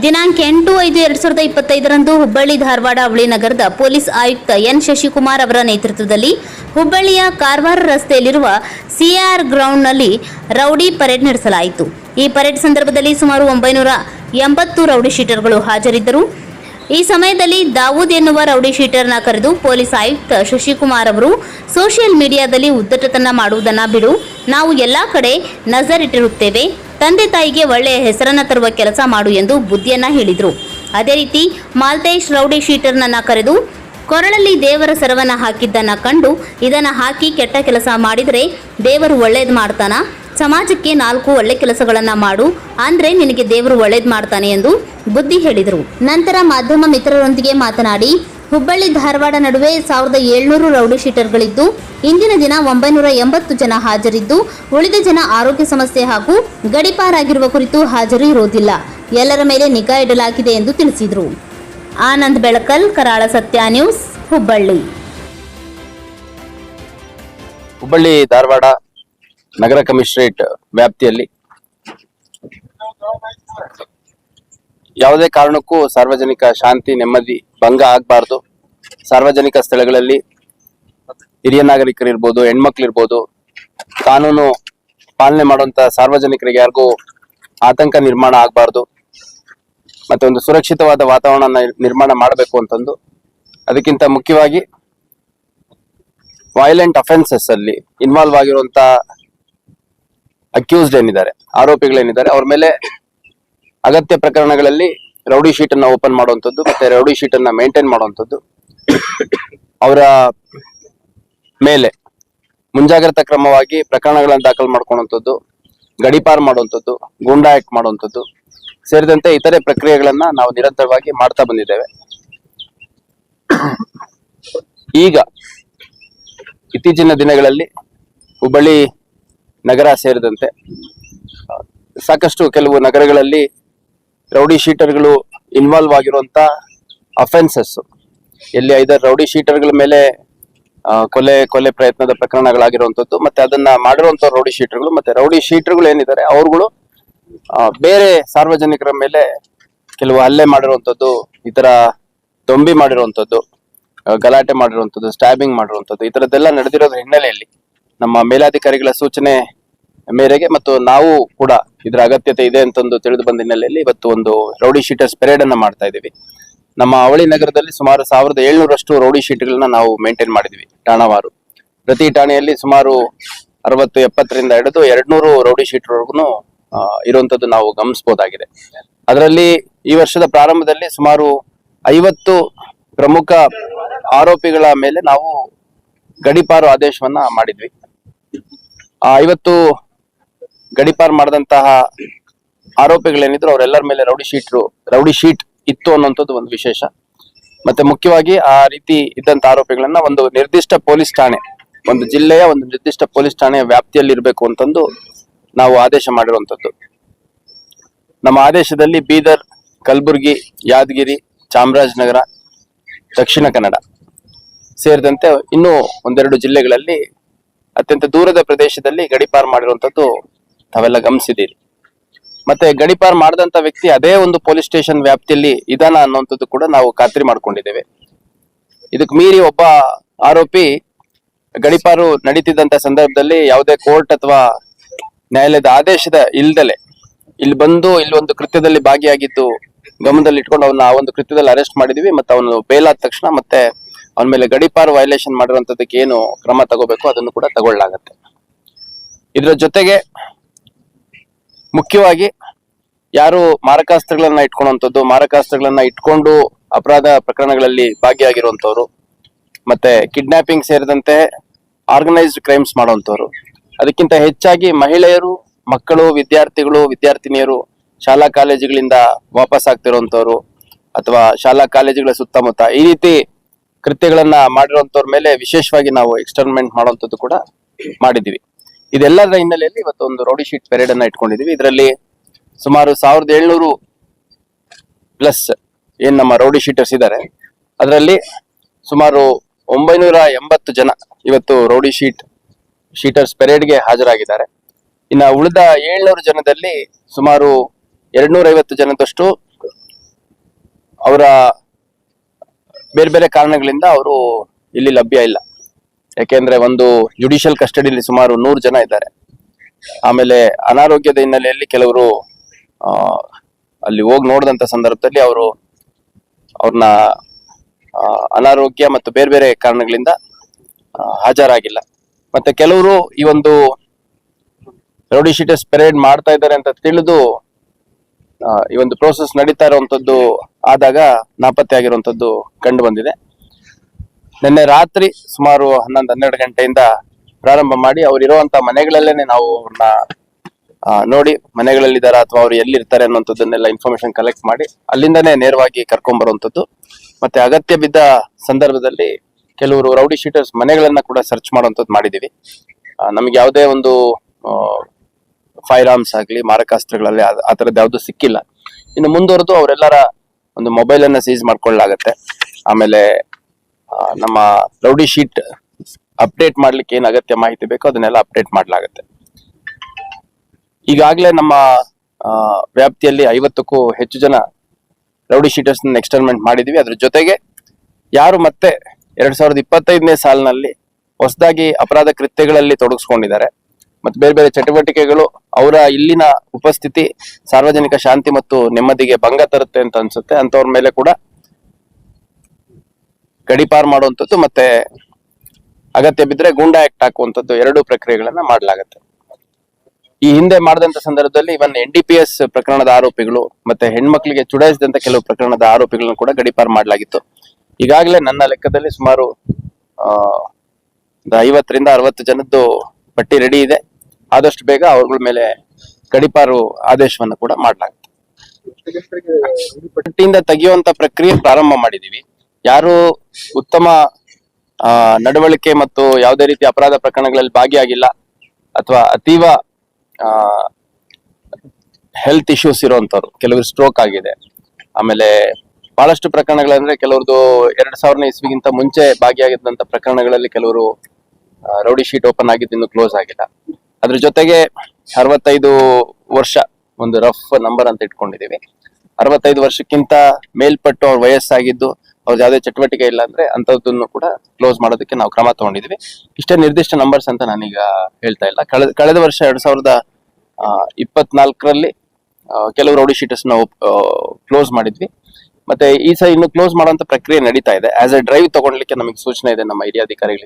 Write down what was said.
ದಿನಾಂಕ ಎಂಟು ಐದು ಎರಡ್ ಸಾವಿರದ ಇಪ್ಪತ್ತೈದರಂದು ಹುಬ್ಬಳ್ಳಿ ಧಾರವಾಡ ಅವಳಿ ನಗರದ ಪೊಲೀಸ್ ಆಯುಕ್ತ ಎನ್ ಶಶಿಕುಮಾರ್ ಅವರ ನೇತೃತ್ವದಲ್ಲಿ ಹುಬ್ಬಳ್ಳಿಯ ಕಾರವಾರ ರಸ್ತೆಯಲ್ಲಿರುವ ಸಿಆರ್ ಗ್ರೌಂಡ್ನಲ್ಲಿ ರೌಡಿ ಪರೇಡ್ ನಡೆಸಲಾಯಿತು. ಈ ಪರೇಡ್ ಸಂದರ್ಭದಲ್ಲಿ ಸುಮಾರು ಒಂಬೈನೂರ ಎಂಬತ್ತು ರೌಡಿ ಶೀಟರ್ಗಳು ಹಾಜರಿದ್ದರು. ಈ ಸಮಯದಲ್ಲಿ ದಾವೂದ್ ಎನ್ನುವ ರೌಡಿ ಶೀಟರ್ನ ಕರೆದು ಪೊಲೀಸ್ ಆಯುಕ್ತ ಶಶಿಕುಮಾರ್ ಅವರು ಸೋಷಿಯಲ್ ಮೀಡಿಯಾದಲ್ಲಿ ಉದ್ದಟತನ ಮಾಡುವುದನ್ನು ಬಿಡು, ನಾವು ಎಲ್ಲ ಕಡೆ ನಜರಿಟ್ಟಿರುತ್ತೇವೆ. ತಂದೆ ತಾಯಿಗೆ ಒಳ್ಳೆಯ ಹೆಸರನ್ನ ತರುವ ಕೆಲಸ ಮಾಡು ಎಂದು ಬುದ್ಧಿಯನ್ನ ಹೇಳಿದರು. ಅದೇ ರೀತಿ ಮಾಲ್ತೇಶ್ ರೌಡಿ ಶೀಟರ್ನನ್ನ ಕರೆದು, ಕೊರಳಲ್ಲಿ ದೇವರ ಸರವನ್ನ ಹಾಕಿದ್ದನ್ನ ಕಂಡು ಇದನ್ನ ಹಾಕಿ ಕೆಟ್ಟ ಕೆಲಸ ಮಾಡಿದರೆ ದೇವರು ಒಳ್ಳೇದು ಮಾಡ್ತಾನ? ಸಮಾಜಕ್ಕೆ ನಾಲ್ಕು ಒಳ್ಳೆ ಕೆಲಸಗಳನ್ನ ಮಾಡು, ಅಂದರೆ ನಿನಗೆ ದೇವರು ಒಳ್ಳೇದು ಮಾಡ್ತಾನೆ ಎಂದು ಬುದ್ಧಿ ಹೇಳಿದರು. ನಂತರ ಮಾಧ್ಯಮ ಮಿತ್ರರೊಂದಿಗೆ ಮಾತನಾಡಿ ಹುಬ್ಬಳ್ಳಿ ಧಾರವಾಡ ನಡುವೆ ಸಾವಿರದ ಏಳ್ನೂರು ರೌಡಿ ಶೀಟರ್ಗಳಿದ್ದು, ಇಂದಿನ ದಿನ ಒಂಬೈನೂರ ಎಂಬತ್ತು ಜನ ಹಾಜರಿದ್ದು, ಉಳಿದ ಜನ ಆರೋಗ್ಯ ಸಮಸ್ಯೆ ಹಾಗೂ ಗಡಿಪಾರಾಗಿರುವ ಕುರಿತು ಹಾಜರು ಇರುವುದಿಲ್ಲ. ಎಲ್ಲರ ಮೇಲೆ ನಿಗಾ ಇಡಲಾಗಿದೆ ಎಂದು ತಿಳಿಸಿದರು. ಆನಂದ್ ಬೆಳಕಲ್, ಕರಾಳ ಸತ್ಯ ನ್ಯೂಸ್, ಹುಬ್ಬಳ್ಳಿ. ಹುಬ್ಬಳ್ಳಿ ಧಾರವಾಡ ನಗರ ಕಮಿಷನರೇಟ್ ವ್ಯಾಪ್ತಿಯಲ್ಲಿ ಯಾವುದೇ ಕಾರಣಕ್ಕೂ ಸಾರ್ವಜನಿಕ ಶಾಂತಿ, ನೆಮ್ಮದಿ ಭಂಗ ಆಗಬಾರ್ದು. ಸಾರ್ವಜನಿಕ ಸ್ಥಳಗಳಲ್ಲಿ ಹಿರಿಯ ನಾಗರಿಕರಿರ್ಬೋದು, ಹೆಣ್ಮಕ್ಳಿರ್ಬೋದು, ಕಾನೂನು ಪಾಲನೆ ಮಾಡುವಂತ ಸಾರ್ವಜನಿಕರಿಗೆ ಯಾರಿಗೂ ಆತಂಕ ನಿರ್ಮಾಣ ಆಗಬಾರ್ದು. ಮತ್ತೆ ಒಂದು ಸುರಕ್ಷಿತವಾದ ವಾತಾವರಣ ನಿರ್ಮಾಣ ಮಾಡಬೇಕು ಅಂತಂದು. ಅದಕ್ಕಿಂತ ಮುಖ್ಯವಾಗಿ ವೈಲೆಂಟ್ ಅಫೆನ್ಸಸ್ ಅಲ್ಲಿ ಇನ್ವಾಲ್ವ್ ಆಗಿರುವಂತ ಅಕ್ಯೂಸ್ಡ್ ಏನಿದ್ದಾರೆ, ಆರೋಪಿಗಳೇನಿದ್ದಾರೆ, ಅವ್ರ ಮೇಲೆ ಅಗತ್ಯ ಪ್ರಕರಣಗಳಲ್ಲಿ ರೌಡಿ ಶೀಟ್ ಅನ್ನ ಓಪನ್ ಮಾಡುವಂಥದ್ದು ಮತ್ತೆ ರೌಡಿ ಶೀಟ್ ಅನ್ನ ಮೇಂಟೈನ್ ಮಾಡುವಂಥದ್ದು. ಅವರ ಮೇಲೆ ಮುಂಜಾಗ್ರತಾ ಕ್ರಮವಾಗಿ ಪ್ರಕರಣಗಳನ್ನು ದಾಖಲು ಮಾಡ್ಕೊಳ್ಳುವಂಥದ್ದು ಗಡಿಪಾರ್ ಮಾಡುವಂಥದ್ದು, ಗೂಂಡಾ ಆಕ್ಟ್ ಮಾಡುವಂಥದ್ದು, ಸೇರಿದಂತೆ ಇತರೆ ಪ್ರಕ್ರಿಯೆಗಳನ್ನ ನಾವು ನಿರಂತರವಾಗಿ ಮಾಡ್ತಾ ಬಂದಿದ್ದೇವೆ. ಈಗ ಇತ್ತೀಚಿನ ದಿನಗಳಲ್ಲಿ ಹುಬ್ಬಳ್ಳಿ ನಗರ ಸೇರಿದಂತೆ ಸಾಕಷ್ಟು ಕೆಲವು ನಗರಗಳಲ್ಲಿ ರೌಡಿ ಶೀಟರ್ಗಳು ಇನ್ವಾಲ್ವ್ ಆಗಿರುವಂತ ಅಫೆನ್ಸಸ್ ಎಲ್ಲಿ ಐದಾರು ರೌಡಿ ಶೀಟರ್ಗಳ ಮೇಲೆ ಕೊಲೆ ಕೊಲೆ ಪ್ರಯತ್ನದ ಪ್ರಕರಣಗಳಾಗಿರುವಂತದ್ದು ಮತ್ತೆ ಅದನ್ನ ಮಾಡಿರುವಂತ ರೌಡಿ ಶೀಟರ್ಗಳು, ಮತ್ತೆ ರೌಡಿ ಶೀಟರ್ಗಳು ಏನಿದ್ದಾರೆ, ಅವ್ರುಗಳು ಬೇರೆ ಸಾರ್ವಜನಿಕರ ಮೇಲೆ ಕೆಲವು ಹಲ್ಲೆ ಮಾಡಿರುವಂತದ್ದು ಈ ತರ ದೊಂಬಿ ಮಾಡಿರುವಂತದ್ದು ಗಲಾಟೆ ಮಾಡಿರುವಂತದ್ದು ಸ್ಟ್ಯಾಬಿಂಗ್ ಮಾಡಿರುವಂತದ್ದು ಈ ತರದ್ದೆಲ್ಲ ನಡೆದಿರೋದ್ರ ಹಿನ್ನೆಲೆಯಲ್ಲಿ ನಮ್ಮ ಮೇಲಾಧಿಕಾರಿಗಳ ಸೂಚನೆ ಮೇರೆಗೆ ಮತ್ತು ನಾವು ಕೂಡ ಇದರ ಅಗತ್ಯತೆ ಇದೆ ಅಂತಂದು ತಿಳಿದು ಬಂದ ಹಿನ್ನೆಲೆಯಲ್ಲಿ ಇವತ್ತು ಒಂದು ರೌಡಿ ಶೀಟರ್ಸ್ ಪೆರೇಡ್ ಅನ್ನ ಮಾಡ್ತಾ ಇದ್ದೀವಿ. ನಮ್ಮ ಅವಳಿ ನಗರದಲ್ಲಿ ಸುಮಾರು ಸಾವಿರದ ಏಳ್ನೂರಷ್ಟು ರೌಡಿ ಶೀಟ್ಗಳನ್ನ ನಾವು ಮೇಂಟೈನ್ ಮಾಡಿದ್ವಿ ಠಾಣಾವಾರು. ಪ್ರತಿ ಠಾಣೆಯಲ್ಲಿ ಸುಮಾರು ಅರವತ್ತು, ಎಪ್ಪತ್ತರಿಂದ ಹಿಡಿದು ಎರಡ್ನೂರು ರೌಡಿ ಶೀಟ್ವರೆಗೂ ಇರುವಂತದ್ದು ನಾವು ಗಮನಿಸಬಹುದಾಗಿದೆ. ಅದರಲ್ಲಿ ಈ ವರ್ಷದ ಪ್ರಾರಂಭದಲ್ಲಿ ಸುಮಾರು ಐವತ್ತು ಪ್ರಮುಖ ಆರೋಪಿಗಳ ಮೇಲೆ ನಾವು ಗಡಿಪಾರು ಆದೇಶವನ್ನ ಮಾಡಿದ್ವಿ. ಆ ಐವತ್ತು ಗಡಿಪಾರು ಮಾಡಿದಂತಹ ಆರೋಪಿಗಳೇನಿದ್ರು ಅವರೆಲ್ಲರ ಮೇಲೆ ರೌಡಿ ಶೀಟ್ರು ರೌಡಿ ಶೀಟ್ ಇತ್ತು ಅನ್ನುವಂಥದ್ದು ಒಂದು ವಿಶೇಷ. ಮತ್ತೆ ಮುಖ್ಯವಾಗಿ ಆ ರೀತಿ ಇದ್ದಂತ ಆರೋಪಿಗಳನ್ನ ಒಂದು ನಿರ್ದಿಷ್ಟ ಪೊಲೀಸ್ ಠಾಣೆ, ಒಂದು ಜಿಲ್ಲೆಯ ಒಂದು ನಿರ್ದಿಷ್ಟ ಪೊಲೀಸ್ ಠಾಣೆಯ ವ್ಯಾಪ್ತಿಯಲ್ಲಿ ಇರಬೇಕು ಅಂತಂದು ನಾವು ಆದೇಶ ಮಾಡಿರುವಂಥದ್ದು. ನಮ್ಮ ಆದೇಶದಲ್ಲಿ ಬೀದರ್, ಕಲಬುರಗಿ, ಯಾದಗಿರಿ, ಚಾಮರಾಜನಗರ, ದಕ್ಷಿಣ ಕನ್ನಡ ಸೇರಿದಂತೆ ಇನ್ನೂ ಒಂದೆರಡು ಜಿಲ್ಲೆಗಳಲ್ಲಿ ಅತ್ಯಂತ ದೂರದ ಪ್ರದೇಶದಲ್ಲಿ ಗಡಿಪಾರು ಮಾಡಿರುವಂತದ್ದು ತಾವೆಲ್ಲ ಗಮನಿಸಿದ್ದೀರಿ. ಮತ್ತೆ ಗಡಿಪಾರ್ ಮಾಡಿದಂತ ವ್ಯಕ್ತಿ ಅದೇ ಒಂದು ಪೊಲೀಸ್ ಸ್ಟೇಷನ್ ವ್ಯಾಪ್ತಿಯಲ್ಲಿ ಇದಾನ ಅನ್ನುವಂಥದ್ದು ಕೂಡ ನಾವು ಖಾತ್ರಿ ಮಾಡ್ಕೊಂಡಿದ್ದೇವೆ. ಇದಕ್ಕೆ ಮೀರಿ ಒಬ್ಬ ಆರೋಪಿ ಗಡಿಪಾರು ನಡೀತಿದ್ದಂತ ಸಂದರ್ಭದಲ್ಲಿ ಯಾವುದೇ ಕೋರ್ಟ್ ಅಥವಾ ನ್ಯಾಯಾಲಯದ ಆದೇಶದ ಇಲ್ದಲೆ ಇಲ್ಲಿ ಬಂದು ಇಲ್ಲಿ ಒಂದು ಕೃತ್ಯದಲ್ಲಿ ಭಾಗಿಯಾಗಿದ್ದು ಗಮನದಲ್ಲಿ ಇಟ್ಕೊಂಡು ಅವನ್ನ ಆ ಒಂದು ಕೃತ್ಯದಲ್ಲಿ ಅರೆಸ್ಟ್ ಮಾಡಿದೀವಿ ಮತ್ತೆ ಅವನು ಬೇಲ್ ಆದ ತಕ್ಷಣ ಮತ್ತೆ ಅವನ ಮೇಲೆ ಗಡಿಪಾರು ವೈಲೇಷನ್ ಮಾಡಿರುವಂತದಕ್ಕೆ ಏನು ಕ್ರಮ ತಗೋಬೇಕು ಅದನ್ನು ಕೂಡ ತಗೊಳ್ಳಲಾಗತ್ತೆ. ಇದರ ಜೊತೆಗೆ ಮುಖ್ಯವಾಗಿ ಯಾರು ಮಾರಕಾಸ್ತ್ರಗಳನ್ನ ಇಟ್ಕೊಳ್ಳುವಂಥದ್ದು ಮಾರಕಾಸ್ತ್ರಗಳನ್ನ ಇಟ್ಕೊಂಡು ಅಪರಾಧ ಪ್ರಕರಣಗಳಲ್ಲಿ ಭಾಗಿಯಾಗಿರುವಂಥವ್ರು, ಮತ್ತೆ ಕಿಡ್ನಾಪಿಂಗ್ ಸೇರಿದಂತೆ ಆರ್ಗನೈಸ್ಡ್ ಕ್ರೈಮ್ಸ್ ಮಾಡುವಂಥವ್ರು ಅದಕ್ಕಿಂತ ಹೆಚ್ಚಾಗಿ ಮಹಿಳೆಯರು, ಮಕ್ಕಳು, ವಿದ್ಯಾರ್ಥಿಗಳು, ವಿದ್ಯಾರ್ಥಿನಿಯರು ಶಾಲಾ ಕಾಲೇಜುಗಳಿಂದ ವಾಪಸ್ ಆಗ್ತಿರುವಂಥವ್ರು ಅಥವಾ ಶಾಲಾ ಕಾಲೇಜುಗಳ ಸುತ್ತಮುತ್ತ ಈ ರೀತಿ ಕೃತ್ಯಗಳನ್ನ ಮಾಡಿರುವಂತವ್ರ ಮೇಲೆ ವಿಶೇಷವಾಗಿ ನಾವು ಎಕ್ಸ್ಟರ್ಮೆಂಟ್ ಮಾಡುವಂಥದ್ದು ಕೂಡ ಮಾಡಿದ್ವಿ ಇದೆಲ್ಲದರ ಹಿನ್ನೆಲೆಯಲ್ಲಿ ಇವತ್ತು ಒಂದು ರೌಡಿ ಶೀಟ್ ಪೆರೇಡ್ ಅನ್ನ ಇಟ್ಕೊಂಡಿದೀವಿ. ಇದರಲ್ಲಿ ಸುಮಾರು ಸಾವಿರದ ಏಳ್ನೂರು ಪ್ಲಸ್ ಏನ್ ನಮ್ಮ ರೌಡಿ ಶೀಟರ್ಸ್ ಇದ್ದಾರೆ. ಅದರಲ್ಲಿ ಸುಮಾರು ಒಂಬೈನೂರ ಎಂಬತ್ತು ಜನ ಇವತ್ತು ರೌಡಿ ಶೀಟ್ ಶೀಟರ್ಸ್ ಪೆರೇಡ್ಗೆ ಹಾಜರಾಗಿದ್ದಾರೆ. ಇನ್ನು ಉಳಿದ ಏಳ್ನೂರು ಜನದಲ್ಲಿ ಸುಮಾರು ಎರಡ್ನೂರ ಐವತ್ತು ಜನದಷ್ಟು ಅವರ ಬೇರೆ ಬೇರೆ ಕಾರಣಗಳಿಂದ ಅವರು ಇಲ್ಲಿ ಲಭ್ಯ ಇಲ್ಲ. ಯಾಕೆಂದ್ರೆ ಒಂದು ಜುಡಿಷಿಯಲ್ ಕಸ್ಟಡಿಯಲ್ಲಿ ಸುಮಾರು ನೂರು ಜನ ಇದ್ದಾರೆ. ಆಮೇಲೆ ಅನಾರೋಗ್ಯದ ಹಿನ್ನೆಲೆಯಲ್ಲಿ ಕೆಲವರು ಅಲ್ಲಿ ಹೋಗಿ ನೋಡಿದಂತ ಸಂದರ್ಭದಲ್ಲಿ ಅವರು ಅವ್ರನ್ನ ಅನಾರೋಗ್ಯ ಮತ್ತು ಬೇರೆ ಬೇರೆ ಕಾರಣಗಳಿಂದ ಹಾಜರಾಗಿಲ್ಲ. ಮತ್ತೆ ಕೆಲವರು ಈ ಒಂದು ರೌಡಿ ಶೀಟರ್ಸ್ ಪೆರೇಡ್ ಮಾಡ್ತಾ ಇದ್ದಾರೆ ಅಂತ ತಿಳಿದು ಈ ಒಂದು ಪ್ರೋಸೆಸ್ ನಡೀತಾ ಇರುವಂತದ್ದು ಆದಾಗ ನಾಪತ್ತೆ ಆಗಿರುವಂತದ್ದು ಕಂಡು ಬಂದಿದೆ. ನಿನ್ನೆ ರಾತ್ರಿ ಸುಮಾರು ಹನ್ನೊಂದು, ಹನ್ನೆರಡು ಗಂಟೆಯಿಂದ ಪ್ರಾರಂಭ ಮಾಡಿ ಅವ್ರು ಇರುವಂತ ಮನೆಗಳಲ್ಲೇನೆ ನಾವು ಅವ್ರನ್ನ ನೋಡಿ ಮನೆಗಳಲ್ಲಿದ್ದಾರಾ ಅಥವಾ ಅವ್ರು ಎಲ್ಲಿರ್ತಾರೆ ಅನ್ನುವಂಥದ್ದನ್ನೆಲ್ಲ ಇನ್ಫಾರ್ಮೇಶನ್ ಕಲೆಕ್ಟ್ ಮಾಡಿ ಅಲ್ಲಿಂದನೇ ನೇರವಾಗಿ ಕರ್ಕೊಂಡ್ ಬರುವಂತದ್ದು ಮತ್ತೆ ಅಗತ್ಯ ಬಿದ್ದ ಸಂದರ್ಭದಲ್ಲಿ ಕೆಲವರು ರೌಡಿ ಶೀಟರ್ಸ್ ಮನೆಗಳನ್ನ ಕೂಡ ಸರ್ಚ್ ಮಾಡುವಂಥದ್ದು ಮಾಡಿದೀವಿ ನಮ್ಗೆ ಯಾವುದೇ ಒಂದು ಫೈರ್ ಆರ್ಮ್ಸ್ ಆಗಲಿ, ಮಾರಕಾಸ್ತ್ರಗಳಲ್ಲಿ ಆ- ಥರದ್ದು ಯಾವುದೂ ಸಿಕ್ಕಿಲ್ಲ. ಇನ್ನು ಮುಂದುವರೆದು ಅವರೆಲ್ಲರ ಒಂದು ಮೊಬೈಲ್ ಅನ್ನ ಸೀಸ್ ಮಾಡ್ಕೊಳ್ಳಲಾಗತ್ತೆ. ಆಮೇಲೆ ನಮ್ಮ ರೌಡಿ ಶೀಟ್ ಅಪ್ಡೇಟ್ ಮಾಡ್ಲಿಕ್ಕೆ ಏನ್ ಅಗತ್ಯ ಮಾಹಿತಿ ಬೇಕೋ ಅದನ್ನೆಲ್ಲ ಅಪ್ಡೇಟ್ ಮಾಡ್ಲಾಗತ್ತೆ. ಈಗಾಗಲೇ ನಮ್ಮ ವ್ಯಾಪ್ತಿಯಲ್ಲಿ ಐವತ್ತಕ್ಕೂ ಹೆಚ್ಚು ಜನ ರೌಡಿ ಶೀಟರ್ಸ್ ಎಕ್ಸ್ಟರ್ಮೆಂಟ್ ಮಾಡಿದ್ವಿ. ಅದ್ರ ಜೊತೆಗೆ ಯಾರು ಮತ್ತೆ ಎರಡ್ ಸಾವಿರದ ಇಪ್ಪತ್ತೈದನೇ ಸಾಲಿನಲ್ಲಿ ಹೊಸದಾಗಿ ಅಪರಾಧ ಕೃತ್ಯಗಳಲ್ಲಿ ತೊಡಗಿಸ್ಕೊಂಡಿದ್ದಾರೆ. ಮತ್ತೆ ಬೇರೆ ಬೇರೆ ಚಟುವಟಿಕೆಗಳು ಅವರ ಇಲ್ಲಿನ ಉಪಸ್ಥಿತಿ, ಸಾರ್ವಜನಿಕ ಶಾಂತಿ ಮತ್ತು ನೆಮ್ಮದಿಗೆ ಭಂಗ ತರುತ್ತೆ ಅಂತ ಅನ್ಸುತ್ತೆ. ಅಂತವ್ರ ಮೇಲೆ ಕೂಡ ಗಡಿಪಾರ್ ಮಾಡುವಂಥದ್ದು ಮತ್ತೆ ಅಗತ್ಯ ಬಿದ್ರೆ ಗೂಂಡಾ ಆಕ್ಟ್ ಹಾಕುವಂಥದ್ದು ಎರಡು ಪ್ರಕ್ರಿಯೆಗಳನ್ನ ಮಾಡಲಾಗುತ್ತೆ. ಈ ಹಿಂದೆ ಮಾಡಿದಂತ ಸಂದರ್ಭದಲ್ಲಿ ಇವನ್ ಎನ್ ಡಿ ಪ್ರಕರಣದ ಆರೋಪಿಗಳು ಮತ್ತೆ ಹೆಣ್ಮಕ್ಳಿಗೆ ಚುಡಾಯಿಸಿದಂತ ಕೆಲವು ಪ್ರಕರಣದ ಆರೋಪಿಗಳನ್ನು ಕೂಡ ಗಡಿಪಾರ್ ಮಾಡಲಾಗಿತ್ತು. ಈಗಾಗಲೇ ನನ್ನ ಲೆಕ್ಕದಲ್ಲಿ ಸುಮಾರು ಐವತ್ತರಿಂದ ಅರವತ್ತು ಜನದ್ದು ಪಟ್ಟಿ ರೆಡಿ ಇದೆ. ಆದಷ್ಟು ಬೇಗ ಅವ್ರಗಳ ಮೇಲೆ ಗಡಿಪಾರು ಆದೇಶವನ್ನು ಕೂಡ ಮಾಡಲಾಗುತ್ತೆ. ಪಟ್ಟಿಯಿಂದ ತೆಗೆಯುವಂತ ಪ್ರಕ್ರಿಯೆ ಪ್ರಾರಂಭ ಮಾಡಿದೀವಿ ಯಾರು ಉತ್ತಮ ನಡವಳಿಕೆ ಮತ್ತು ಯಾವುದೇ ರೀತಿ ಅಪರಾಧ ಪ್ರಕರಣಗಳಲ್ಲಿ ಭಾಗಿಯಾಗಿಲ್ಲ ಅಥವಾ ಅತೀವ ಹೆಲ್ತ್ ಇಶ್ಯೂಸ್ ಇರುವಂತವ್ರು ಕೆಲವರು ಸ್ಟ್ರೋಕ್ ಆಗಿದೆ. ಆಮೇಲೆ ಬಹಳಷ್ಟು ಪ್ರಕರಣಗಳಂದ್ರೆ ಕೆಲವ್ರದ್ದು ಎರಡ್ ಸಾವಿರನೇ ಇಸ್ವಿಗಿಂತ ಮುಂಚೆ ಭಾಗಿಯಾಗಿದ್ದಂತ ಪ್ರಕರಣಗಳಲ್ಲಿ ಕೆಲವರು ರೌಡಿ ಶೀಟ್ ಓಪನ್ ಆಗಿದ್ದು ಇನ್ನು ಕ್ಲೋಸ್ ಆಗಿಲ್ಲ. ಅದ್ರ ಜೊತೆಗೆ ಅರವತ್ತೈದು ವರ್ಷ ಒಂದು ರಫ್ ನಂಬರ್ ಅಂತ ಇಟ್ಕೊಂಡಿದೀವಿ ಅರವತ್ತೈದು ವರ್ಷಕ್ಕಿಂತ ಮೇಲ್ಪಟ್ಟು ಅವ್ರ ವಯಸ್ಸಾಗಿದ್ದು ಅವ್ರ ಯಾವುದೇ ಚಟುವಟಿಕೆ ಇಲ್ಲ ಅಂದ್ರೆ ಅಂತದನ್ನು ಕೂಡ ಕ್ಲೋಸ್ ಮಾಡೋದಕ್ಕೆ ನಾವು ಕ್ರಮ ತಗೊಂಡಿದ್ವಿ. ಇಷ್ಟೇ ನಿರ್ದಿಷ್ಟ ನಂಬರ್ಸ್ ಅಂತ ನಾನೀಗ ಹೇಳ್ತಾ ಇಲ್ಲ. ಕಳೆದ ಕಳೆದ ವರ್ಷ ಎರಡ್ ಸಾವಿರದ ಇಪ್ಪತ್ನಾಲ್ಕರಲ್ಲಿ ಕೆಲವು ರೌಡಿ ಶೀಟರ್ಸ್ ನಾವು ಕ್ಲೋಸ್ ಮಾಡಿದ್ವಿ. ಮತ್ತೆ ಈ ಸಹ ಇನ್ನು ಕ್ಲೋಸ್ ಮಾಡುವಂತ ಪ್ರಕ್ರಿಯೆ ನಡೀತಾ ಇದೆ. ಆಸ್ ಎ ಡ್ರೈವ್ ತಗೊಳ್ಲಿಕ್ಕೆ ನಮಗೆ ಸೂಚನೆ ಇದೆ ನಮ್ಮ ಹಿರಿಯ ಅಧಿಕಾರಿಗಳಿಂದ